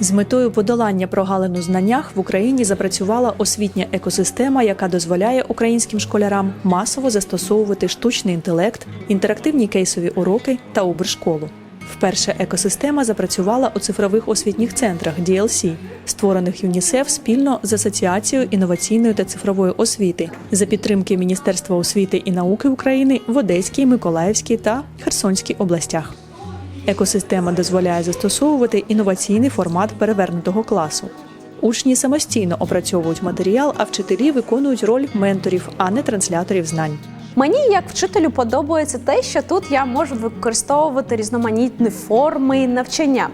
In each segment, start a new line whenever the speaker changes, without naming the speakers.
З метою подолання прогалин у знаннях в Україні запрацювала освітня екосистема, яка дозволяє українським школярам масово застосовувати штучний інтелект, інтерактивні кейсові уроки та убршколу. Вперше екосистема запрацювала у цифрових освітніх центрах DLC, створених ЮНІСЕФ спільно з Асоціацією інноваційної та цифрової освіти за підтримки Міністерства освіти і науки України в Одеській, Миколаївській та Херсонській областях. Екосистема дозволяє застосовувати інноваційний формат перевернутого класу. Учні самостійно опрацьовують матеріал, а вчителі виконують роль менторів, а не трансляторів знань.
Мені як вчителю подобається те, що тут я можу використовувати різноманітні форми навчання.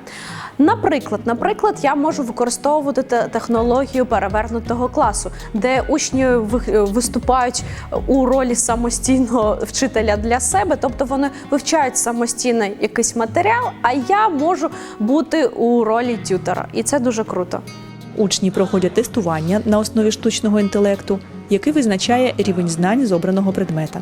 Наприклад, наприклад, я можу використовувати технологію перевернутого класу, де учні ви- виступають у ролі самостійного вчителя для себе, тобто вони вивчають самостійно якийсь матеріал, а я можу бути у ролі тютера, і це дуже круто.
Учні проходять тестування на основі штучного інтелекту, який визначає рівень знань з обраного предмета.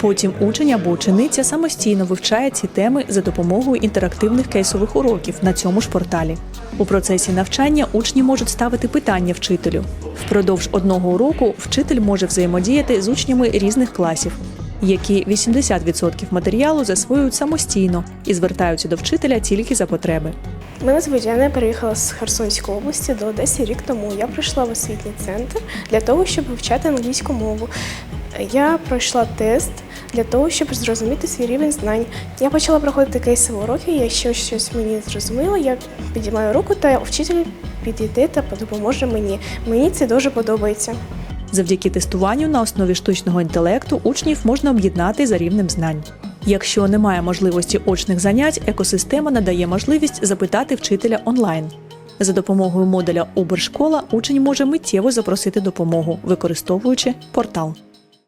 Потім учень або учениця самостійно вивчає ці теми за допомогою інтерактивних кейсових уроків на цьому ж порталі. У процесі навчання учні можуть ставити питання вчителю. Впродовж одного уроку вчитель може взаємодіяти з учнями різних класів, які 80% матеріалу засвоюють самостійно і звертаються до вчителя тільки за потреби.
Мене звуть Яна, переїхала з Херсонської області до Одеси рік тому. Я прийшла в освітній центр для того, щоб вивчати англійську мову. Я пройшла тест для того, щоб зрозуміти свій рівень знань. Я почала проходити кейсові уроки, якщо щось мені зрозуміло, я підіймаю руку та вчитель підійде та допоможе мені. Мені це дуже подобається.
Завдяки тестуванню на основі штучного інтелекту учнів можна об'єднати за рівнем знань. Якщо немає можливості очних занять, екосистема надає можливість запитати вчителя онлайн. За допомогою модуля Убершкола учень може миттєво запросити допомогу, використовуючи портал.